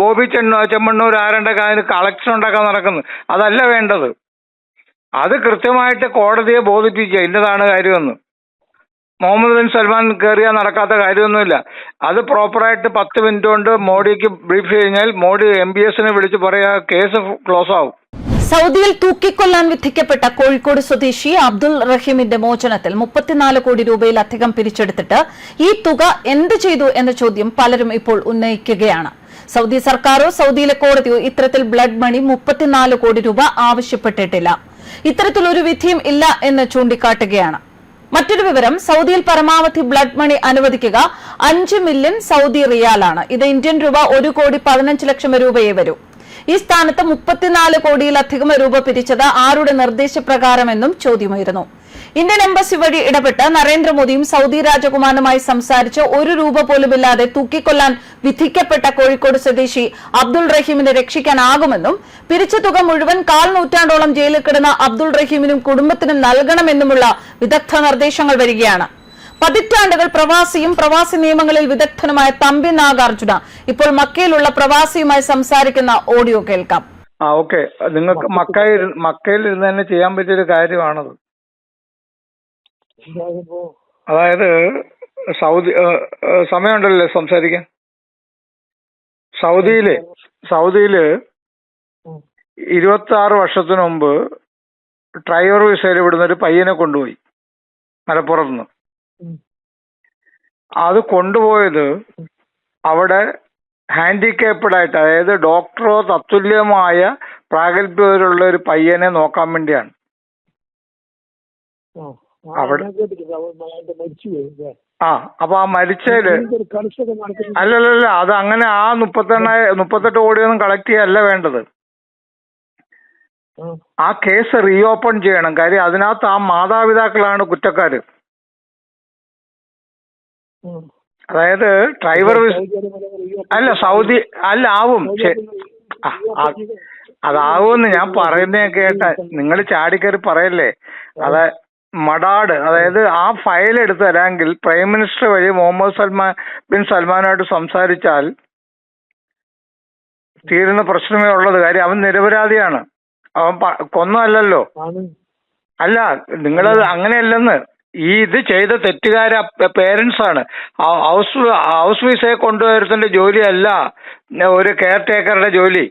ബോബി ചെണ്ണ ചെമ്മണ്ണൂർ ആരണ്ടൊക്കെ അതിന് കളക്ഷൻ ഉണ്ടാക്കാൻ നടക്കുന്നു. അതല്ല വേണ്ടത്. അത് കൃത്യമായിട്ട് കോടതിയെ ബോധിപ്പിക്കുക. ഇന്നതാണ് കാര്യമെന്ന്. മുഹമ്മദ് ബിൻ സൽമാൻ കയറിയാൽ നടക്കാത്ത കാര്യമൊന്നുമില്ല. അത് പ്രോപ്പറായിട്ട് പത്ത് മിനിറ്റ് കൊണ്ട് മോഡിക്ക് ബ്രീഫ് കഴിഞ്ഞാൽ മോഡി എം ബി എസിനെ വിളിച്ച് പറയുക കേസ് ക്ലോസ് ആവും. സൗദിയിൽ തൂക്കിക്കൊല്ലാൻ വിധിക്കപ്പെട്ട കോഴിക്കോട് സ്വദേശി അബ്ദുൾ റഹീമിന്റെ മോചനത്തിൽ മുപ്പത്തിനാല് കോടി രൂപയിലധികം പിരിച്ചെടുത്തിട്ട് ഈ തുക എന്ത് ചെയ്തു എന്ന ചോദ്യം പലരും ഇപ്പോൾ ഉന്നയിക്കുകയാണ്. സൗദി സർക്കാരോ സൗദിയിലെ കോടതിയോ ഇത്തരത്തിൽ ബ്ലഡ് മണി മുപ്പത്തിനാല് കോടി രൂപ ആവശ്യപ്പെട്ടിട്ടില്ല. ഇത്തരത്തിലൊരു വിധിയും ഇല്ല എന്ന് ചൂണ്ടിക്കാട്ടുകയാണ്. മറ്റൊരു വിവരം സൗദിയിൽ പരമാവധി ബ്ലഡ് മണി അനുവദിക്കുക അഞ്ച് മില്യൺ സൗദി റിയാലാണ്. ഇത് ഇന്ത്യൻ രൂപ ഒരു കോടി പതിനഞ്ച് ലക്ഷം രൂപയെ വരൂ. ഈ സ്ഥാനത്ത് മുപ്പത്തിനാല് കോടിയിലധികം രൂപ പിരിച്ചത് ആരുടെ നിർദ്ദേശപ്രകാരമെന്നും ചോദ്യമായിരുന്നു. ഇന്ത്യൻ എംബസി വഴി ഇടപെട്ട് നരേന്ദ്രമോദിയും സൗദി രാജകുമാരനുമായി സംസാരിച്ച് ഒരു രൂപ പോലുമില്ലാതെ തൂക്കിക്കൊല്ലാൻ വിധിക്കപ്പെട്ട കോഴിക്കോട് സ്വദേശി അബ്ദുൾ റഹീമിനെ രക്ഷിക്കാനാകുമെന്നും പിരിച്ച തുക മുഴുവൻ കാൽ നൂറ്റാണ്ടോളം ജയിലിൽ കിടന്ന അബ്ദുൾ റഹീമിനും കുടുംബത്തിനും നൽകണമെന്നുമുള്ള വിദഗ്ധ നിർദ്ദേശങ്ങൾ വരികയാണ്. പതിറ്റാണ്ടുകൾ പ്രവാസിയും പ്രവാസി നിയമങ്ങളിൽ വിദഗ്ധനുമായ തമ്പി നാഗാർജുന ഇപ്പോൾ മക്കയിലുള്ള പ്രവാസിയുമായി സംസാരിക്കുന്ന ഓഡിയോ കേൾക്കാം. ആ ഓക്കെ. നിങ്ങൾക്ക് മക്കയിൽ മക്കയിൽ ഇരുന്ന് തന്നെ ചെയ്യാൻ പറ്റിയൊരു കാര്യമാണത്. അതായത് സൗദി സമയമുണ്ടല്ലേ സംസാരിക്കാൻ. സൗദിയിലെ സൗദിയിൽ ഇരുപത്തി ആറ് വർഷത്തിന് മുമ്പ് ഡ്രൈവർ വിസയിൽ ഇവിടുന്ന് ഒരു പയ്യനെ കൊണ്ടുപോയി. മലപ്പുറത്ത് നിന്ന്. ഉം. അത് കൊണ്ടുപോയത് അവിടെ ഹാൻഡിക്കേപ്ഡ് ആയിട്ട് അതായത് ഡോക്ടറോ തത്തുല്യമായ പ്രാഗൽഭ്യമുള്ള ഒരു പയ്യനെ നോക്കാൻ വേണ്ടിയാണ്. അവിടെ-? ആ അപ്പൊ ആ മരിച്ചതിൽ അല്ലല്ല അല്ലല്ലല്ല അത് അങ്ങനെ ആ മുപ്പത്തെണ്ണ മുപ്പത്തെട്ട് കോടിയൊന്നും കളക്ട് ചെയ്യല്ല വേണ്ടത്. ആ, കേസ് റീഓപ്പൺ ചെയ്യണം. കാര്യം അതിനകത്ത് ആ മാതാപിതാക്കളാണ് കുറ്റക്കാര്. അതായത് ഡ്രൈവർ അല്ല സൗദി അല്ല ആവും. അതാവുമെന്ന് ഞാൻ പറയുന്നേ കേട്ട. നിങ്ങൾ ചാടിക്കറി പറയല്ലേ? അത് മടാട് അതായത് ആ ഫയൽ എടുത്ത് തരാമെങ്കിൽ പ്രൈം മിനിസ്റ്റർ വഴി മുഹമ്മദ് സൽമാൻ ബിൻ സൽമാനുമായിട്ട് സംസാരിച്ചാൽ തീരുന്ന പ്രശ്നമേ ഉള്ളത് കാര്യം. അവൻ നിരപരാധിയാണ്. അവൻ കൊന്നല്ലല്ലോ അല്ല നിങ്ങളത് അങ്ങനെയല്ലെന്ന്. ഈ ഇത് ചെയ്ത തെറ്റുകാര പേരൻസ് ആണ് ഹൗസ് ഹൗസ് വിസയെ കൊണ്ടുവരുത്തേണ്ട ജോലിയല്ല ഒരു കെയർ ടേക്കറുടെ ജോലി.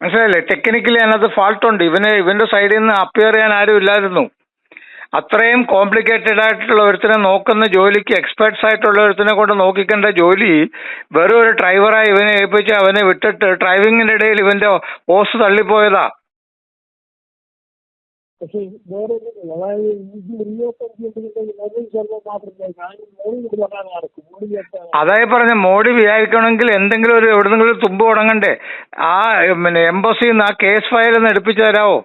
മനസ്സിലായില്ലേ? ടെക്നിക്കലി അതിനകത്ത് ഫാൾട്ട് ഉണ്ട് ഇവന് ഇവന്റെ സൈഡിൽ നിന്ന് അപ്പിയർ ചെയ്യാൻ ആരും ഇല്ലായിരുന്നു. അത്രയും കോംപ്ലിക്കേറ്റഡ് ആയിട്ടുള്ള ഒരുത്തിനെ നോക്കുന്ന ജോലിക്ക് എക്സ്പേർട്സ് ആയിട്ടുള്ള ഒരുത്തിനെ കൊണ്ട് നോക്കിക്കേണ്ട ജോലി വെറും ഒരു ഡ്രൈവറായി ഇവനെ ഏൽപ്പിച്ച് അവനെ വിട്ടിട്ട് ഡ്രൈവിങ്ങിന്റെ ഇടയിൽ ഇവന്റെ ഓസ് തള്ളിപ്പോയതാ. പക്ഷെ വേറെ. അതായത് ഇത് റീഓപ്പൺ ഞാൻ മോഡി പറഞ്ഞാൽ നടക്കും കേട്ടാൽ പറഞ്ഞ മോഡി വിചാരിക്കണമെങ്കിൽ എന്തെങ്കിലും ഒരു എവിടെന്നെങ്കിലും ഒരു തുമ്പ് തുടങ്ങണ്ടേ? ആ പിന്നെ എംബസിയിൽ നിന്ന് ആ കേസ് ഫയൽ ഒന്ന് എടുപ്പിച്ചു തരാവോ?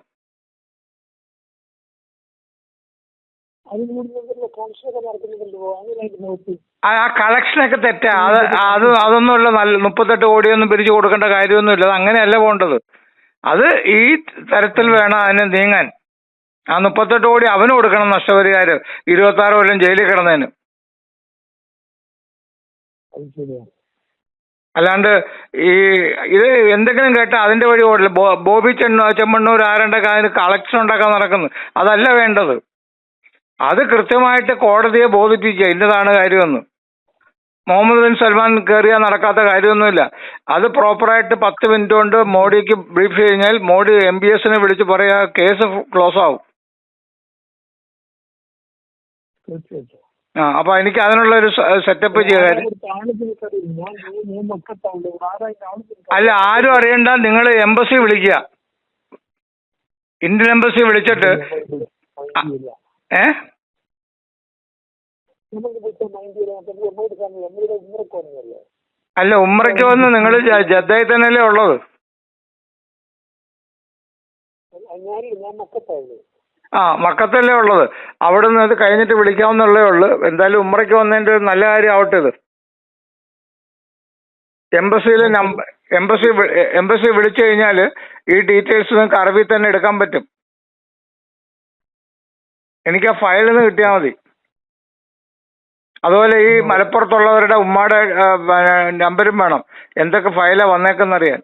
ആ കളക്ഷൻ കളക്ഷനൊക്കെ തെറ്റാ. അത് അത് അതൊന്നുമല്ല. നല്ല മുപ്പത്തെട്ട് കോടിയൊന്നും പിരിച്ചു കൊടുക്കേണ്ട കാര്യമൊന്നുമില്ല. അത് അങ്ങനെയല്ല പോകേണ്ടത്. അത് ഈ തരത്തിൽ വേണം അതിനെ നീങ്ങാൻ. ആ മുപ്പത്തെട്ട് കോടി അവന് കൊടുക്കണം നഷ്ടപരിഹാരം. ഇരുപത്തി ആറ് കൊല്ലം ജയിലിൽ കിടന്നതിന്. അല്ലാണ്ട് ഈ ഇത് എന്തെങ്കിലും കേട്ടാൽ അതിന്റെ വഴി ഓടില്ല ബോബി ചെണ്ണ ചെമ്മണ്ണൂർ ആരണ്ടൊക്കെ അതിന് കളക്ഷൻ ഉണ്ടാക്കാൻ നടക്കുന്നു. അതല്ല വേണ്ടത്. അത് കൃത്യമായിട്ട് കോടതിയെ ബോധിപ്പിക്കുക. ഇന്നതാണ് കാര്യമെന്ന്. മുഹമ്മദ് ബിൻ സൽമാൻ കയറിയാൽ നടക്കാത്ത കാര്യമൊന്നുമില്ല. അത് പ്രോപ്പറായിട്ട് പത്ത് മിനിറ്റ് കൊണ്ട് മോഡിക്ക് ബ്രീഫ് കഴിഞ്ഞാൽ മോഡി എം ബി എസിനെ വിളിച്ച് പറയുക കേസ് ക്ലോസ് ആവും തീർച്ചയായിട്ടും. ആ അപ്പൊ എനിക്ക് അതിനുള്ള ഒരു സെറ്റപ്പ് ചെയ്യാൻ അല്ല ആരും അറിയണ്ട. നിങ്ങൾ എംബസി വിളിക്കുക ഇന്ത്യൻ എംബസി വിളിച്ചിട്ട് ഏ? അല്ല ഉമ്രയ്ക്ക് വന്ന് നിങ്ങൾ ജദ്ദയിൽ തന്നെയല്ലേ ഉള്ളത്? ഞാൻ ആ മക്കത്തല്ലേ ഉള്ളത്. അവിടെ നിന്ന് ഇത് കഴിഞ്ഞിട്ട് വിളിക്കാവുന്നല്ലേ ഉള്ളു. എന്തായാലും ഉമ്മറയ്ക്ക് വന്നതിന്റെ ഒരു നല്ല കാര്യം ആവട്ടെ ഇത്. എംബസിയിലെ നമ്പർ എംബസി എംബസി വിളിച്ചു കഴിഞ്ഞാൽ ഈ ഡീറ്റെയിൽസ് നിങ്ങൾക്ക് അറബിൽ തന്നെ എടുക്കാൻ പറ്റും. എനിക്ക് ആ ഫയലിൽ നിന്ന് കിട്ടിയാൽ മതി. അതുപോലെ ഈ മലപ്പുറത്തുള്ളവരുടെ ഉമ്മയുടെ നമ്പരും വേണം. എന്തൊക്കെ ഫയലാണ് വന്നേക്കെന്നറിയാൻ.